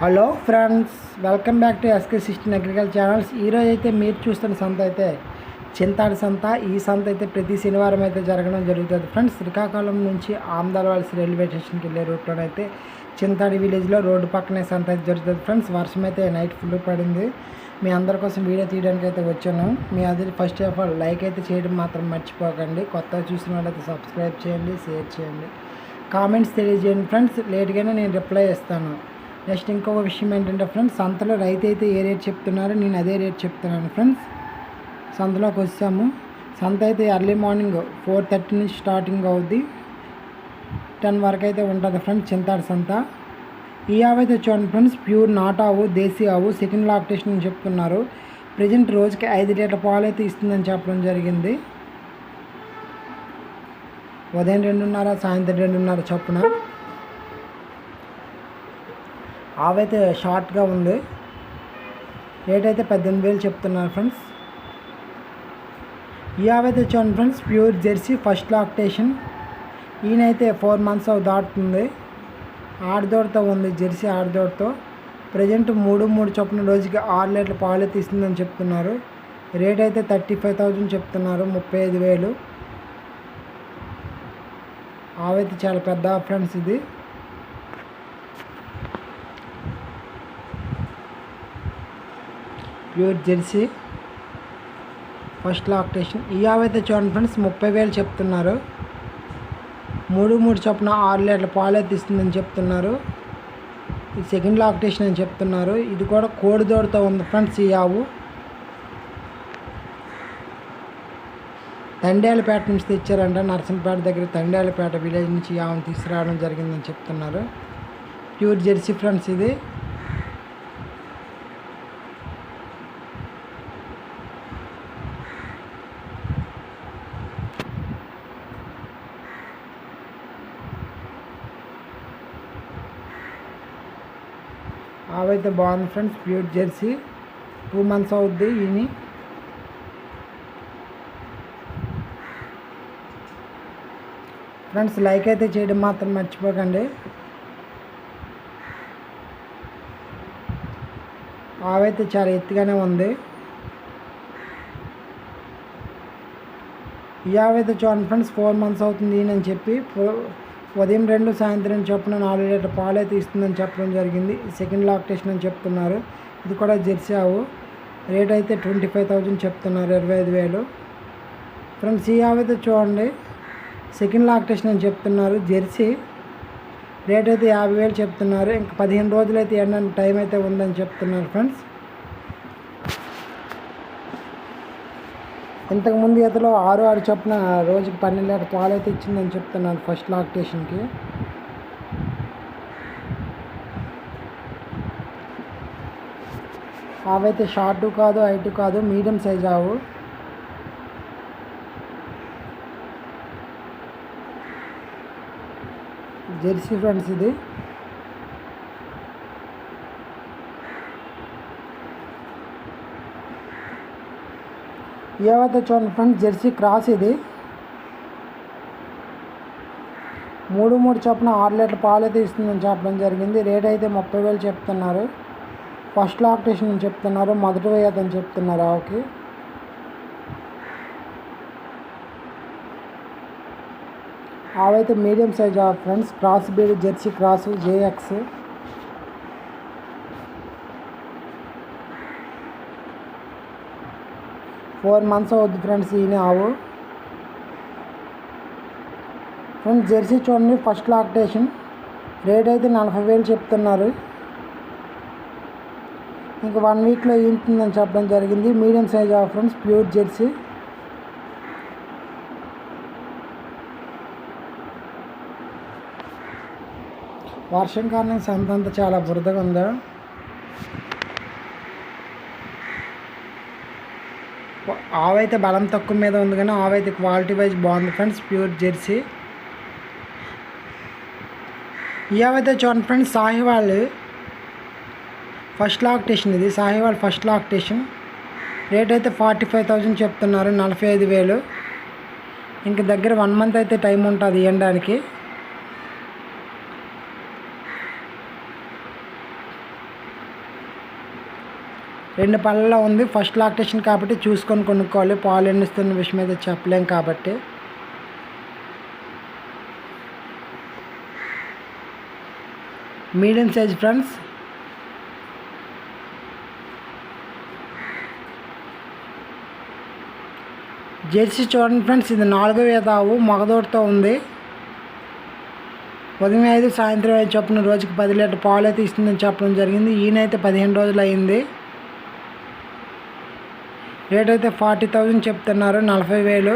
Hello friends welcome back to SK సిస్టన్ agriculture channels. ఈరోజు అయితే మీరు చూస్తున్న సంత అయితే చింతాడి సంత. ఈ సంత అయితే ప్రతి శనివారం అయితే జరగడం జరుగుతుంది ఫ్రెండ్స్. శ్రీకాకుళం నుంచి ఆమ్దాలవాల్సి రైల్వే స్టేషన్కి వెళ్ళే రూట్లో అయితే చింతాడి విలేజ్లో రోడ్డు పక్కనే సంత అయితే జరుగుతుంది ఫ్రెండ్స్. వర్షం అయితే నైట్ ఫుల్ పడింది. మీ అందరి కోసం వీడియో తీయడానికి అయితే వచ్చాను. మీ అది ఫస్ట్ ఆఫ్ ఆల్ లైక్ అయితే చేయడం మాత్రం మర్చిపోకండి. కొత్తగా చూసిన వాళ్ళైతే సబ్స్క్రైబ్ చేయండి షేర్ చేయండి. కామెంట్స్ తెలియజేయండి ఫ్రెండ్స్. లేట్గానే నేను రిప్లై ఇస్తాను. నెక్స్ట్ ఇంకొక విషయం ఏంటంటే ఫ్రెండ్స్ సంతలో రైతు అయితే ఏ రేట్ చెప్తున్నారో? నేను అదే రేట్ చెప్తున్నాను ఫ్రెండ్స్. సంతలోకి వచ్చాము. సంత అయితే ఎర్లీ మార్నింగ్ ఫోర్ థర్టీ నుంచి స్టార్టింగ్ అవుద్ది. టెన్ వరకు అయితే ఉంటుంది ఫ్రెండ్స్ చింతాడు సంత. ఈ ఆవు అయితే చూడండి ఫ్రెండ్స్ ప్యూర్ నాట్ ఆవు దేశీ ఆవు సెకండ్ లాక్టేషన్ అని చెప్తున్నారు. ప్రజెంట్ రోజుకి ఐదు లీటర్ పాలు అయితే ఇస్తుందని చెప్పడం జరిగింది. ఉదయం రెండున్నర సాయంత్రం రెండున్నర చొప్పున. ఆవైతే షార్ట్గా ఉంది. రేట్ అయితే పద్దెనిమిది వేలు చెప్తున్నారు ఫ్రెండ్స్. ఈ ఆవైతే చూడండి friends pure Jersey first lactation. ఈయనైతే ఫోర్ మంత్స్ దాటుతుంది. ఆడదోడతో ఉంది జెర్సీ ఆడదోడతో. ప్రజెంట్ మూడు మూడు చొప్పున రోజుకి ఆరు లీటర్ల పాలు తీస్తుందని చెప్తున్నారు. రేట్ అయితే థర్టీ ఫైవ్ థౌజండ్ చెప్తున్నారు ముప్పై ఐదు వేలు. ఆవైతే చాలా పెద్ద ఫ్రెండ్స్ ఇది. ప్యూర్ జెర్సీ ఫస్ట్ లాక్టేషన్ ఈ ఆవైతే చూడండి ఫ్రెండ్స్ ముప్పై వేలు చెప్తున్నారు. మూడు మూడు చొప్పున ఆరు లీటర్ల పాలు ఇస్తుందని చెప్తున్నారు. ఇది సెకండ్ లాక్టేషన్ అని చెప్తున్నారు. ఇది కూడా కోడిదోడుతో ఉంది ఫ్రెండ్స్ ఈ ఆవు తండేలపేట నుంచి తెచ్చారంట. నర్సంపేట దగ్గర తండేలపేట విలేజ్ నుంచి ఈ ఆవును తీసుకురావడం జరిగిందని చెప్తున్నారు. ప్యూర్ జెర్సీ ఫ్రెండ్స్ ఇది. ఆవైతే బాగుంది friends pure Jersey. Two months అవుద్ది ఈయన ఫ్రెండ్స్ లైక్ అయితే చేయడం మాత్రం మర్చిపోకండి. ఆవైతే చాలా ఎత్తుగానే ఉంది. ఈ ఆవైతే చూడండి ఫ్రెండ్స్ ఫోర్ మంత్స్ అవుతుంది అని చెప్పి. ఉదయం రెండు సాయంత్రం చొప్పున నాలుగు లీటర్ పాలు అయితే ఇస్తుందని చెప్పడం జరిగింది. సెకండ్ లాక్టేషన్ అని చెప్తున్నారు. ఇది కూడా జెర్సీ ఆవు. రేట్ అయితే ట్వంటీ ఫైవ్ థౌజండ్ చెప్తున్నారు ఇరవై ఐదు వేలు. ఫ్రెండ్స్ ఈ ఆవు అయితే చూడండి. సెకండ్ లాక్టేషన్ అని చెప్తున్నారు. జెర్సీ రేట్ అయితే యాభై వేలు చెప్తున్నారు. ఇంకా పదిహేను రోజులు అయితే ఎండ టైం అయితే ఉందని చెప్తున్నారు ఫ్రెండ్స్. ఇంతకుముందు ఈతలో ఆరు ఆరు చొప్పున రోజుకి పన్నెండు లీటర్ పాలు అయితే ఇచ్చిందని చెప్తున్నాను ఫస్ట్ లాక్టేషన్కి. అవైతే షార్ట్ కాదు హైట్ కాదు మీడియం సైజ్ ఆవు. జెర్సీ ఫ్రెండ్స్ ఇది. ఏవైతే చూడండి ఫ్రెండ్స్ జెర్సీ క్రాస్ ఇది. మూడు మూడు చొప్పున ఆరు లీటర్ పాలు అయితే ఇస్తుందని చెప్పడం జరిగింది. రేట్ అయితే ముప్పై వేలు చెప్తున్నారు. ఫస్ట్ లాక్టేషన్ అని చెప్తున్నారు. మొదటి వేయదని చెప్తున్నారు ఆవుకి. ఆవైతే medium size of friends. Cross breed Jersey cross JX. Four months అవుద్ది ఫ్రెండ్స్ ఈయన ఆవు. ఫ్రెండ్స్ జెర్సీ చూడండి ఫస్ట్ లాక్టేషన్. రేట్ అయితే నలభై వేలు చెప్తున్నారు. ఇంకా వన్ వీక్లో ఈంటుందని చెప్పడం జరిగింది. Medium size of friends pure Jersey. వర్షం కారణంగా సంత అంతా చాలా బురదగా ఉందా? ఆవైతే బలం తక్కువ మీద ఉంది కానీ ఆవైతే క్వాలిటీ వైజ్ బాగుంది ఫ్రెండ్స్ ప్యూర్ జెర్సీ ఈ ఆవైతే చూడండి ఫ్రెండ్స్ సాహివాల్ ఫస్ట్ లాక్టేషన్ ఇది. సాహివాల్ ఫస్ట్ లాక్టేషన్ రేట్ అయితే ఫార్టీ ఫైవ్ థౌజండ్ చెప్తున్నారు నలభై ఐదు వేలు. ఇంక దగ్గర వన్ మంత్ అయితే టైం ఉంటుంది ఇవ్వడానికి రెండు పళ్ళలో ఉంది. ఫస్ట్ లాక్టేషన్ కాబట్టి చూసుకొని కొనుక్కోవాలి. పాలు ఎండిస్తున్న విషయం అయితే చెప్పలేం కాబట్టి. మీడియం సైజ్ ఫ్రెండ్స్ జెర్సీ చూడండి ఫ్రెండ్స్ ఇది నాలుగో వేదావు మగదోటితో ఉంది. ఉదయం ఐదు సాయంత్రం ఐదు చొప్పున రోజుకి పది లీటర్ పాలు అయితే ఇస్తుందని చెప్పడం జరిగింది. ఈయనైతే పదిహేను రోజులు అయింది. రేట్ అయితే ఫార్టీ థౌజండ్ చెప్తున్నారు నలభై వేలు.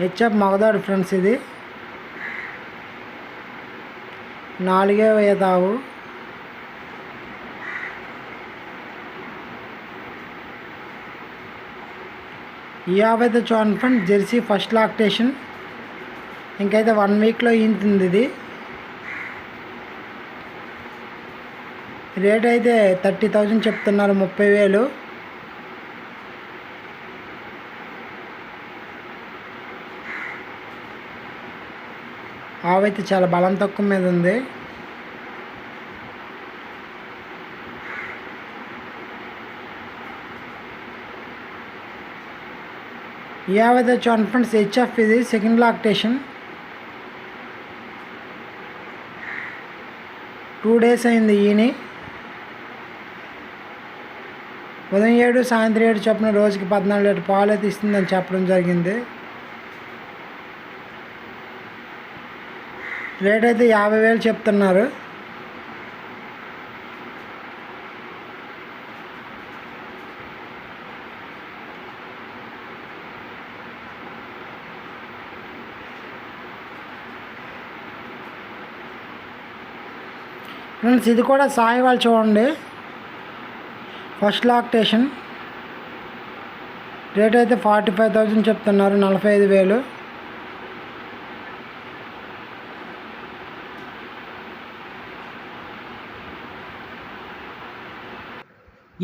హెచ్ఎఫ్ మగదాడు ఫ్రెండ్స్ ఇది. నాలుగే వేదావు ఈ యాభైతే చూడండి ఫ్రెండ్ జెర్సీ ఫస్ట్ లాక్టేషన్. ఇంకైతే వన్ వీక్లో ఈంతుంది ఇది. రేట్ అయితే థర్టీ థౌజండ్ చెప్తున్నారు ముప్పై వేలు. ఆవైతే చాలా బలం తక్కువ మీద ఉంది. ఈ ఆవైతే చూడండి ఫ్రెండ్స్ హెచ్ఎఫ్ ఇది సెకండ్ లాక్టేషన్ టూ డేస్ అయింది ఈయన. ఉదయం ఏడు సాయంత్రం ఏడు చొప్పున రోజుకి పద్నాలుగు లీటర్ పాలు అయితే ఇస్తుందని చెప్పడం జరిగింది. రేట్ అయితే యాభై వేలు చెప్తున్నారు. ఫ్రెండ్స్ ఇది కూడా సాయి వాళ్ళు చూడండి. First lactation. రేట్ అయితే ఫార్టీ ఫైవ్ థౌజండ్ చెప్తున్నారు నలభై ఐదు వేలు.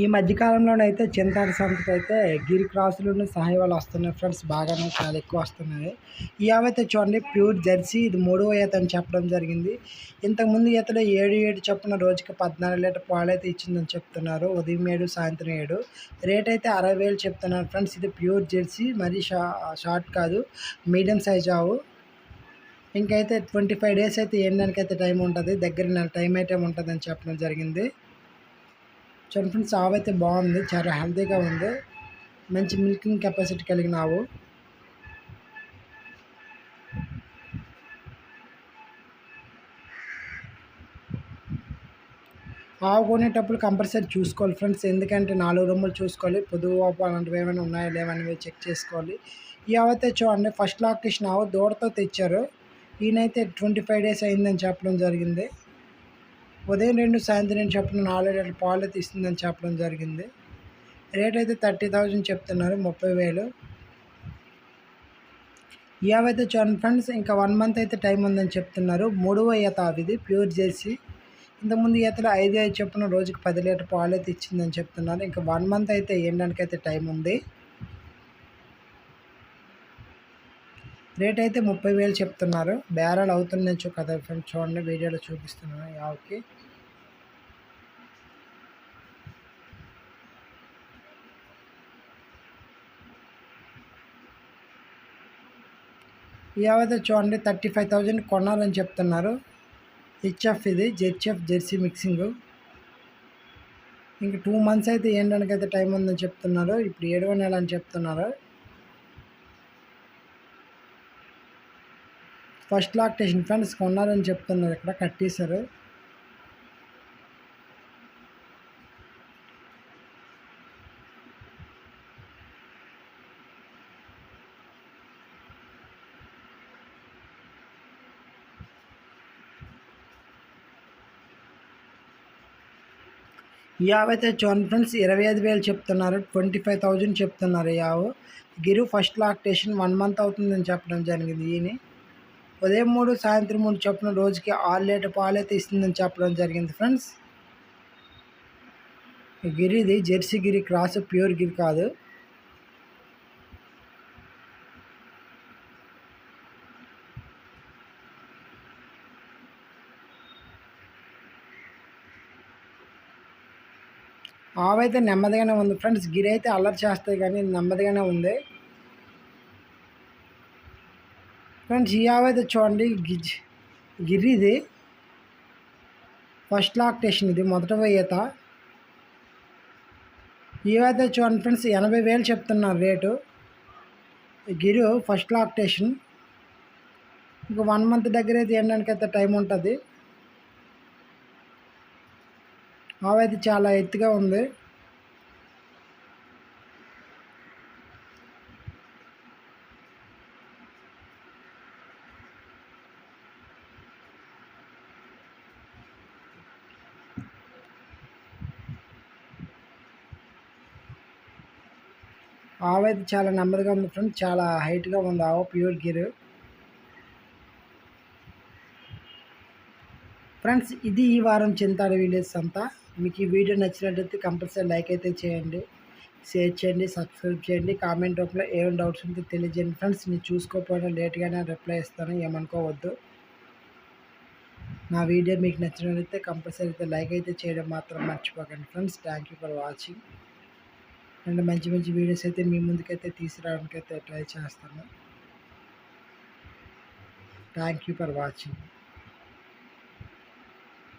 ఈ మధ్యకాలంలోనైతే చింతాడు సంతకైతే అయితే గిరి క్రాసులు సహాయవాలు వస్తున్నాయి ఫ్రెండ్స్. బాగానే చాలా ఎక్కువ వస్తున్నాయి ఈ ఆవైతే చూడండి ప్యూర్ జెర్సీ. ఇది మూడవ ఈత అని చెప్పడం జరిగింది. ఇంతకుముందు ఈతలో ఏడు ఏడు చొప్పున రోజుకి పద్నాలుగు లీటర్ పాలు అయితే ఇచ్చిందని చెప్తున్నారు. ఉదయం ఏడు సాయంత్రం ఏడు. రేట్ అయితే అరవై వేలు చెప్తున్నారు ఫ్రెండ్స్. ఇది ప్యూర్ జెర్సీ. మరీ షా షార్ట్ కాదు మీడియం సైజ్ ఆవు. ఇంకైతే ట్వంటీ ఫైవ్ డేస్ అయితే ఎండడానికి అయితే టైం ఉంటుంది. దగ్గర నెల టైం అయితే ఉంటుందని చెప్పడం జరిగింది. చూడండి ఫ్రెండ్స్ ఆవు అయితే బాగుంది. చాలా హెల్తీగా ఉంది. మంచి మిల్కింగ్ కెపాసిటీ కలిగిన ఆవు. ఆవు కొనేటప్పుడు కంపల్సరీ చూసుకోవాలి ఫ్రెండ్స్. ఎందుకంటే నాలుగు రొమ్ములు చూసుకోవాలి. పొదువు ఆపు అలాంటివి ఏమైనా ఉన్నాయా లేవనేవి చెక్ చేసుకోవాలి. ఈ ఆవు అయితే చూడండి ఫస్ట్ లాక్టేషన్ ఆవు దూడతో తెచ్చారు. ఈయనైతే ట్వంటీ ఫైవ్ డేస్ అయిందని చెప్పడం జరిగింది. ఉదయం రెండు సాయంత్రం చెప్పిన నాలుగు లీటర్ పాలు తీస్తుందని చెప్పడం జరిగింది. రేట్ అయితే థర్టీ థౌజండ్ చెప్తున్నారు ముప్పై వేలు. ఏవైతే చూడండి ఫ్రెండ్స్ ఇంకా వన్ మంత్ అయితే టైం ఉందని చెప్తున్నారు. మూడవ ఈత ఇది ప్యూర్ చేసి ఇంతకుముందు ఈతలో ఐదు ఐదు చొప్పున రోజుకి పది లీటర్ పాలు అయితే ఇచ్చిందని చెప్తున్నారు. ఇంకా వన్ మంత్ అయితే ఎండడానికి అయితే టైం ఉంది. రేట్ అయితే ముప్పై వేలు చెప్తున్నారు. బేరాలు అవుతున్నాయి కదా ఫ్రెండ్స్ చూడండి వీడియోలో చూపిస్తున్నాను. యావకి. యావైతే చూడండి థర్టీ ఫైవ్ థౌజండ్ కొనాలని చెప్తున్నారు. హెచ్ఎఫ్ ఇది జెచ్ఎఫ్ జెర్సీ మిక్సింగ్. ఇంక టూ మంత్స్ అయితే ఏంటనికైతే అయితే టైం ఉందని చెప్తున్నారు. ఇప్పుడు ఏడవ నెల అని చెప్తున్నారు. ఫస్ట్ లాక్టేషన్ ఫ్రెండ్స్ కొన్నారని చెప్తున్నారు. ఇక్కడ కట్టేశారు. యావ్ అయితే చూడండి ఫ్రెండ్స్ ఇరవై ఐదు వేలు చెప్తున్నారు. ట్వంటీ ఫైవ్ థౌజండ్ చెప్తున్నారు యావు. Gir first lactation one month అవుతుందని చెప్పడం జరిగింది. ఈయన ఉదయం మూడు సాయంత్రం మూడు చొప్పున రోజుకి ఆరు లీటర్ పాలైతే ఇస్తుందని చెప్పడం జరిగింది ఫ్రెండ్స్. గిరిది జెర్సీ గిరి క్రాస్ ప్యూర్ గిరి కాదు. ఆవైతే నెమ్మదిగానే ఉంది ఫ్రెండ్స్. గిరి అయితే అల్లరి చేస్తాయి కానీ నెమ్మదిగానే ఉంది. ఫ్రెండ్స్ ఈ ఆవు చూడండి గిజ్ గిరి ఇది ఫస్ట్ లాక్టేషన్ ఇది మొదట వేయత ఇవైతే చూడండి ఫ్రెండ్స్ ఎనభై వేలు చెప్తున్నారు రేటు. గిరు ఫస్ట్ లాక్టేషన్ ఇంకా వన్ మంత్ దగ్గర అయితే తినడానికి అయితే టైం ఉంటుంది. ఆవైతే చాలా ఎత్తుగా ఉంది. ఆవు అయితే చాలా నెమ్మదిగా ఉంది ఫ్రెండ్స్. చాలా హైట్గా ఉంది ఆవు ప్యూర్ గిర్ ఫ్రెండ్స్ ఇది ఈ వారం చింతాడు వీడియోస్ అంతా. మీకు ఈ వీడియో నచ్చినట్లయితే కంపల్సరీ లైక్ అయితే చేయండి షేర్ చేయండి సబ్స్క్రైబ్ చేయండి. కామెంట్ రూపంలో ఏమేమి డౌట్స్ ఉంటే తెలియజేయండి ఫ్రెండ్స్. నేను చూసుకోకపోయినా లేట్గానే రిప్లై ఇస్తాను ఏమనుకోవద్దు. నా వీడియో మీకు నచ్చినట్లయితే కంపల్సరీ అయితే లైక్ అయితే చేయడం మాత్రం మర్చిపోకండి friends. Thank you for watching and మంచి మంచి వీడియోస్ అయితే మీ ముందుకైతే తీసుకురావడానికి అయితే ట్రై చేస్తాను. Thank you for watching